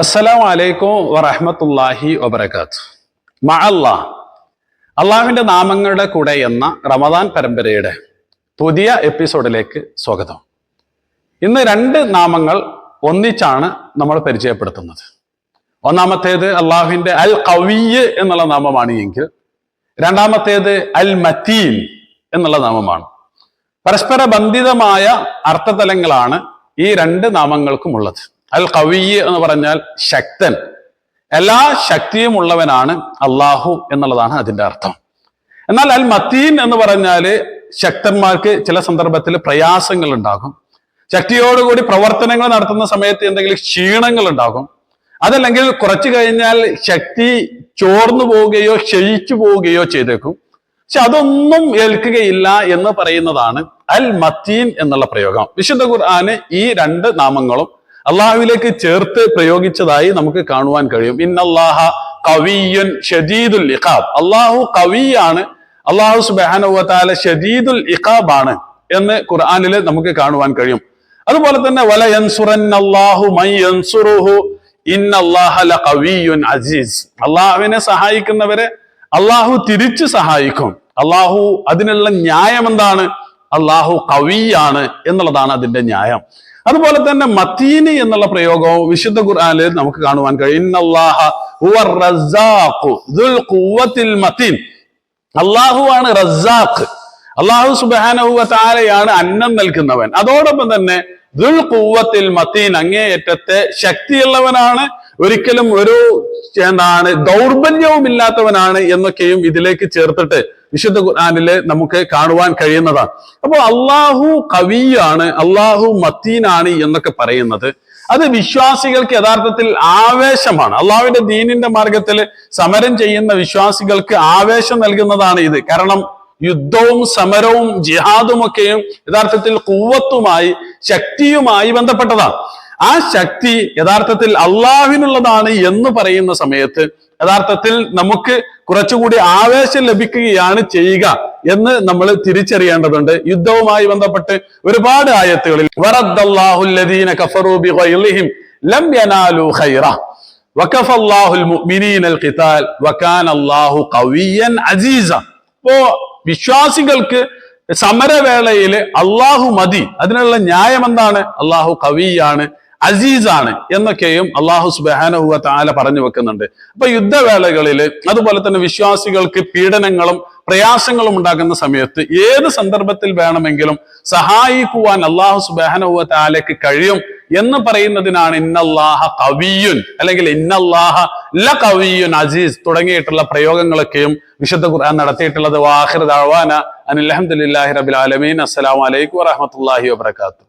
അസ്സലാമു അലൈക്കും വറഹമത്തല്ലാഹി വബർക്കാത്ത് മഅല്ലാ അള്ളാഹുവിന്റെ നാമങ്ങളുടെ കൂടെ എന്ന റമദാൻ പരമ്പരയുടെ പുതിയ എപ്പിസോഡിലേക്ക് സ്വാഗതം. ഇന്ന് രണ്ട് നാമങ്ങൾ ഒന്നിച്ചാണ് നമ്മൾ പരിചയപ്പെടുത്തുന്നത്. ഒന്നാമത്തേത് അള്ളാഹുവിന്റെ അൽ കവിയ് എന്നുള്ള നാമമാണ് എങ്കിൽ രണ്ടാമത്തേത് അൽ മത്തീൻ എന്നുള്ള നാമമാണ്. പരസ്പര ബന്ധിതമായ അർത്ഥതലങ്ങളാണ് ഈ രണ്ട് നാമങ്ങൾക്കും ഉള്ളത്. അൽ കവിയ് എന്ന് പറഞ്ഞാൽ ശക്തൻ. എല്ലാ ശക്തിയും ഉള്ളവനാണ് അള്ളാഹു എന്നുള്ളതാണ് അതിന്റെ അർത്ഥം. എന്നാൽ അൽ മത്തീൻ എന്ന് പറഞ്ഞാൽ ശക്തന്മാർക്ക് ചില സന്ദർഭത്തിൽ പ്രയാസങ്ങൾ ഉണ്ടാകും ശക്തിയോടുകൂടി പ്രവർത്തനങ്ങൾ നടത്തുന്ന സമയത്ത് എന്തെങ്കിലും ക്ഷീണങ്ങൾ ഉണ്ടാകും അതല്ലെങ്കിൽ കുറച്ചു കഴിഞ്ഞാൽ ശക്തി ചോർന്നു പോവുകയോ ക്ഷയിച്ചു പോവുകയോ ചെയ്തേക്കും. പക്ഷെ അതൊന്നും ഏൽക്കുകയില്ല എന്ന് പറയുന്നതാണ് അൽ മത്തീൻ എന്നുള്ള പ്രയോഗം. വിശുദ്ധ ഖുർആാന് ഈ രണ്ട് നാമങ്ങളും അള്ളാഹുവിലേക്ക് ചേർത്ത് പ്രയോഗിച്ചതായി നമുക്ക് കാണുവാൻ കഴിയും. ഇന്നല്ലാഹ കവിയുൻ ഷദീദുൽ ഇഖാബ്. അള്ളാഹു കവിയാണ്. അള്ളാഹു സുബാനുവത്താല ഷദീദുൽ ഇഖാബ് ആണ് എന്ന് ഖുർആനിൽ നമുക്ക് കാണുവാൻ കഴിയും. അതുപോലെ തന്നെ വല അള്ളാഹു യൻസുറുഹു അസീസ്. അള്ളാഹുവിനെ സഹായിക്കുന്നവരെ അള്ളാഹു തിരിച്ചു സഹായിക്കും. അള്ളാഹു അതിനുള്ള ന്യായം എന്താണ് അള്ളാഹു കവിയാണ് എന്നുള്ളതാണ് അതിന്റെ ന്യായം. അതുപോലെ തന്നെ മത്തീനി എന്നുള്ള പ്രയോഗവും വിശുദ്ധ ഖുർആാനിൽ നമുക്ക് കാണുവാൻ കഴിയും. മത്തീൻ. അള്ളാഹു ആണ് റസാഖ്. അള്ളാഹു സുബാനഹുവ അന്നം നൽകുന്നവൻ. അതോടൊപ്പം തന്നെ ദുൽ കൂവത്തിൽ മത്തീൻ അങ്ങേയറ്റത്തെ ശക്തിയുള്ളവനാണ്. ഒരിക്കലും ഒരു എന്താണ് ദൗർബല്യവും ഇല്ലാത്തവനാണ് എന്നൊക്കെയും ഇതിലേക്ക് ചേർത്തിട്ട് വിശുദ്ധ ഖുർആാനിൽ നമുക്ക് കാണുവാൻ കഴിയുന്നതാണ്. അപ്പോൾ അള്ളാഹു കവിയാണ് അള്ളാഹു മത്തീനാണ് എന്നൊക്കെ പറയുന്നത്. അത് വിശ്വാസികൾക്ക് യഥാർത്ഥത്തിൽ ആവേശമാണ്. അള്ളാഹുവിന്റെ ദീനിന്റെ മാർഗത്തിൽ സമരം ചെയ്യുന്ന വിശ്വാസികൾക്ക് ആവേശം നൽകുന്നതാണ് ഇത്. കാരണം യുദ്ധവും സമരവും ജിഹാദും ഒക്കെയും യഥാർത്ഥത്തിൽ കൂവത്തുമായി ശക്തിയുമായി ബന്ധപ്പെട്ടതാണ്. ആ ശക്തി യഥാർത്ഥത്തിൽ അള്ളാഹുവിനുള്ളതാണ് എന്ന് പറയുന്ന സമയത്ത് യഥാർത്ഥത്തിൽ നമുക്ക് കുറച്ചുകൂടി ആവേശം ലഭിക്കുകയാണ് ചെയ്യുക എന്ന് നമ്മൾ തിരിച്ചറിയേണ്ടതുണ്ട്. യുദ്ധവുമായി ബന്ധപ്പെട്ട് ഒരുപാട് ആയത്തുകളിൽ ഇപ്പോ വിശ്വാസികൾക്ക് സമരവേളയിൽ അള്ളാഹു മതി അതിനുള്ള ന്യായം എന്താണ് അള്ളാഹു കവിയാണ് അസീസാണ് എന്നൊക്കെയും അള്ളാഹു സുബാനഹുവ താല പറഞ്ഞു വെക്കുന്നുണ്ട്. അപ്പൊ യുദ്ധവേളകളിൽ അതുപോലെ തന്നെ വിശ്വാസികൾക്ക് പീഡനങ്ങളും പ്രയാസങ്ങളും ഉണ്ടാകുന്ന സമയത്ത് ഏത് സന്ദർഭത്തിൽ വേണമെങ്കിലും സഹായിക്കുവാൻ അള്ളാഹു സുബാനഹുവ താലയ്ക്ക് കഴിയും എന്ന് പറയുന്നതിനാണ് ഇന്നല്ലാഹ കവിയുൻ അല്ലെങ്കിൽ ഇന്നല്ലാഹ ല കവിയുൻ അസീസ് തുടങ്ങിയിട്ടുള്ള പ്രയോഗങ്ങളൊക്കെയും വിശുദ്ധ ഖുർആൻ നടത്തിയിട്ടുള്ളത്. വാഹിർ ദഅവാന അനിൽ അൽഹംദുലില്ലാഹി റബ്ബിൽ ആലമീൻ. അസ്സലാമു അലൈക്കും വറഹ്മത്തുള്ളാഹി വബറകാതുഹു.